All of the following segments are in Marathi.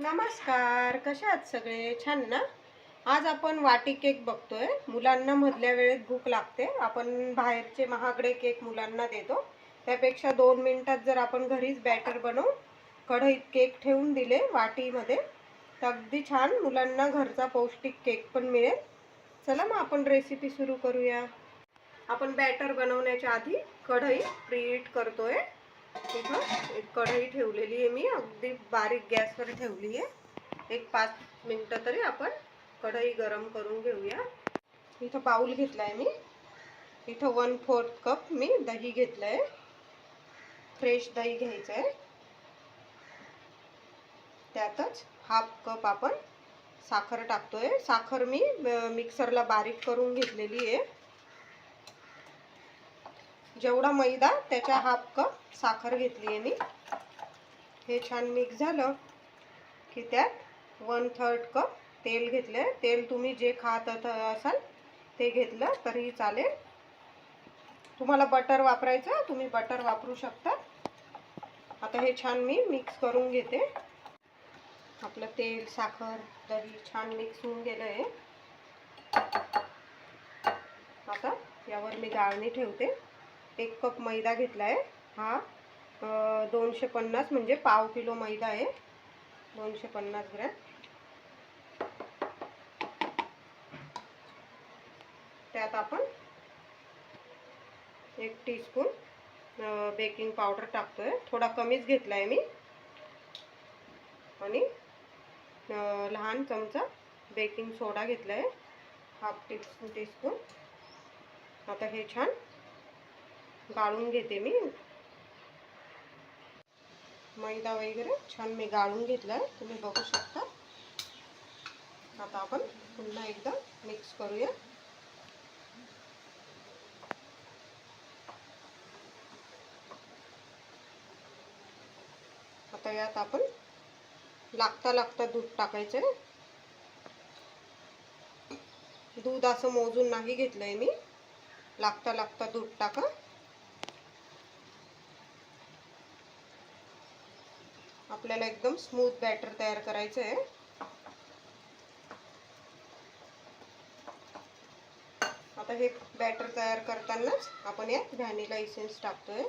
नमस्कार कशा आहात सगळे? छान ना? आज आपण वाटी केक बघतोय. मुलांना मधल्या वेळेत भूक लागते. आपण बाहेरचे महागडे केक मुलांना देतो. त्यापेक्षा दोन मिनिटात जर आपण घरीच बॅटर बनवू कढईत केक ठेवून दिले वाटीमध्ये तर अगदी छान मुलांना घरचा पौष्टिक केक पण मिळेल. चला मग आपण रेसिपी सुरू करूया. आपण बॅटर बनवण्याच्या आधी कढई प्रीट करतोय. इथं एक कढई ठेवलेली आहे मी अगदी बारीक गॅसवर ठेवली आहे. एक पाच मिनटं तरी आपण कढई गरम करून घेऊया. इथं बाऊल घेतला आहे मी. इथं वन फोर्थ कप मी दही घेतलं आहे फ्रेश दही घ्यायचं आहे त्यातच हाफ कप आपण साखर टाकतोय. साखर मी मिक्सरला बारीक करून घेतलेली आहे. जेवढा मैदा त्याच्या हाफ कप साखर घेतली आहे मी. हे छान मिक्स झालं की त्यात वन थर्ड कप तेल घेतलं आहे तेल तुम्ही जे खात असाल ते घेतलं तरीही चालेल. तुम्हाला बटर वापरायचं तुम्ही बटर वापरू शकता. आता हे छान मी मिक्स करून घेते. आपलं तेल साखर दही छान मिक्स होऊन गेलं आहे आता यावर मी गाळणी ठेवते. एक कप मैदा घेतला आहे हा दोनशे पन्नास म्हणजे पाव किलो मैदा आहे. दोनशे पन्नास ग्रॅम. त्यात आपण एक टीस्पून बेकिंग पावडर टाकतोय. थोडा कमीच घेतला आहे मी. आणि लहान चमचा बेकिंग सोडा घेतला आहे हाफ टी टीस्पून. आता हे छान गाळून घेते मी. मैदा वगैरे छान मी गाळून घेतला आहे शकता. आता आपण पुन्हा एकदा मिक्स करूया. आता यात आपण लागता लागता दूध आहे दूध असं मोजून नाही घेतलंय लागता लागता दूध टाका. आपल्याला एकदम स्मूथ बॅटर तयार करायचं आहे. आता हे बॅटर तयार करतानाच आपण यात व्हॅनिला इसेन्स टाकतोय.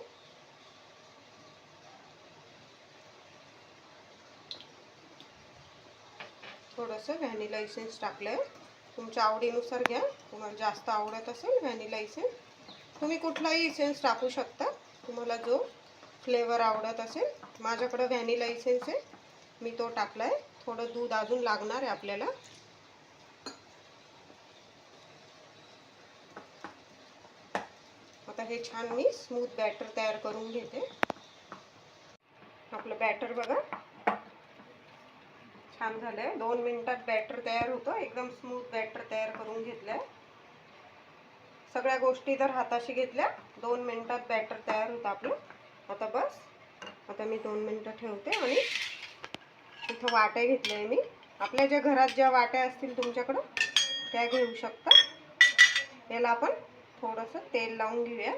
थोडंसं व्हॅनिला इसेन्स टाकलंय. तुमच्या आवडीनुसार घ्या. तुम्हाला जास्त आवडत असेल व्हॅनिला इसेन्स तुम्ही कुठलाही इसेन्स टाकू शकता. तुम्हाला जो फ्लेवर आवडत असेल माझ्याकडं व्हॅनिला इसेन्स आहे. मी तो टाकला आहे थोडं दूध अजून लागणार आहे आपल्याला. आता हे छान मी स्मूथ बॅटर तयार करून घेते. आपलं बॅटर बघा. छान झालंय. दोन मिनिटात बॅटर तयार होतं. एकदम स्मूथ बॅटर तयार करून घेतलंय. सगळ्या गोष्टी जर हाताशी घेतल्या दोन मिनिटात बॅटर तयार होतं आपलं. आता बस. आता मी दोन मिनटं ठेवते आणि इथं वाट्या घेतल्या आहे मी. आपल्या ज्या घरात ज्या वाट्या असतील तुमच्याकडं त्या घेऊ शकता. याला आपण थोडंसं तेल लावून घेऊया.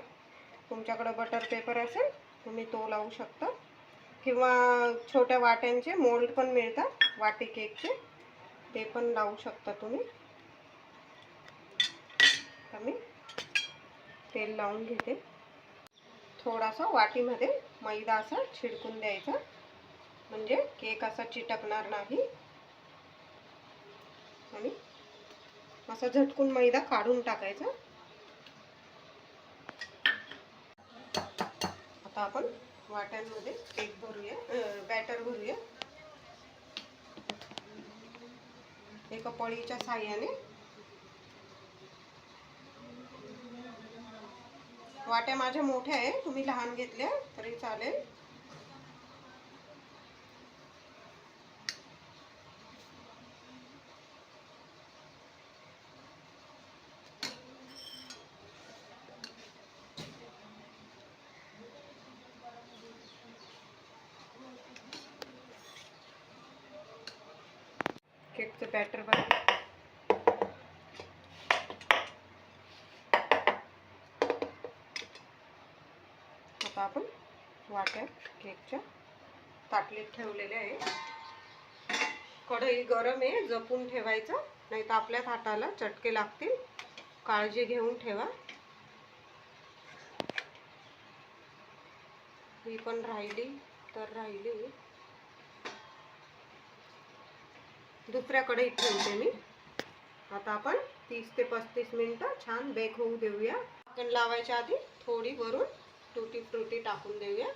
तुमच्याकडं बटर पेपर असेल तुम्ही तो लावू शकता. किंवा छोट्या वाट्यांचे मोल्ड पण मिळतात वाटी केकचे. ते पण लावू शकता तुम्ही. मी तेल लावून घेते. थोडासा वाटीमध्ये मैदा असा छिडकून द्यायचा. म्हणजे केक असा चिटकणार नाही. आणि असा झटकून मैदा काढून टाकायचा. आता आपण वाट्यांमध्ये केक भरूया बॅटर भरूया. एका पळीच्या साह्याने वाट्या माझ्या मोठ्या आहे. तुम्ही लहान घेतल्या तरी चालेल. केकचं बॅटर बघ आता आपण वाट्या केकच्या ताटलीत ठेवलेल्या आहे. कढई गरम आहे जपून ठेवायचं. नाही तर आपल्याच हाताला चटके लागतील. काळजी घेऊन ठेवा. ही पण राहिली तर राहिली. दुसऱ्या कढईत ठेवते मी. आता आपण तीस ते पस्तीस मिनिटं छान बेक होऊ देऊया. आपण लावायच्या आधी थोडी वरून टुटी फ्रुटी टाकून देऊया.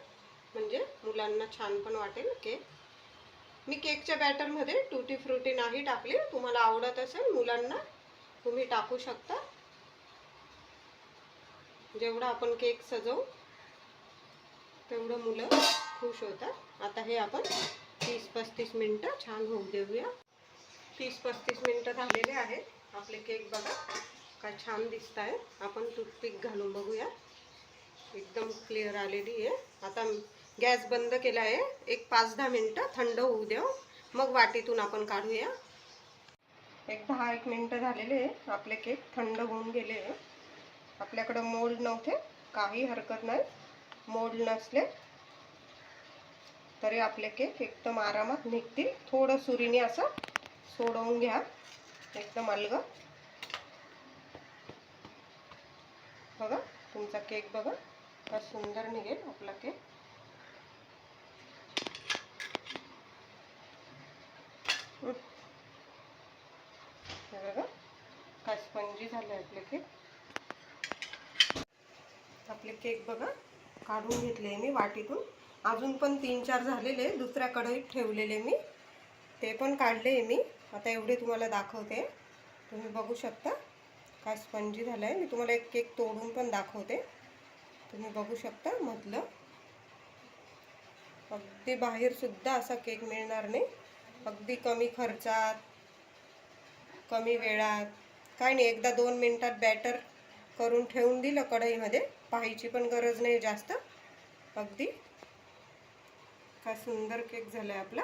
म्हणजे मुलांना छान पण वाटेल केक मी केकच्या बॅटरमध्ये टुटी फ्रुटी नाही टाकली. तुम्हाला आवडत असेल मुलांना तुम्ही टाकू शकता. जेवढा आपण केक सजवू तेवढं मुलं खुश होतात. आता हे आपण तीस पस्तीस मिनटं छान होऊ देऊया. तीस पस्तीस मिनटं झालेले आहेत. आपले केक बघा काय छान दिसत आहे आपण टूथपिक घालून बघूया. क्लिअर आलेली आहे. आता गॅस बंद केला आहे. एक पाच दहा मिनटं थंड होऊ द्या. मग वाटीतून आपण काढूया. एक दहा एक मिनटं झालेले आहे. आपले केक थंड होऊन गेले आहे. आपल्याकडं मोल्ड नव्हते. काही हरकत नाही. मोल्ड नसले. तरी आपले केक एकदम आरामात निघतील. थोडं सुरीने असं सोडवून घ्या. एकदम अलग. बघा तुमचा केक बघा. फार सुंदर निघेल आपला केक. बघा काय स्पंजी झाले आपले केक. आपले केक बघा काढून घेतले मी वाटीतून. अजून पण तीन चार झालेले दुसऱ्या कढईत ठेवलेले मी. ते पण काढले मी. आता एवढे तुम्हाला दाखवते. तुम्ही बघू शकता काय स्पंजी झालं आहे मी तुम्हाला एक केक तोडून पण दाखवते. तुम्ही बघू शकता मधलं. अगदी बाहेरसुद्धा असा केक मिळणार नाही. अगदी कमी खर्चात कमी वेळात. काय नाही एकदा दोन मिनटात बॅटर करून ठेवून दिलं कढईमध्ये. पाहायची पण गरज नाही जास्त. अगदी. काय सुंदर केक झाला आहे आपला.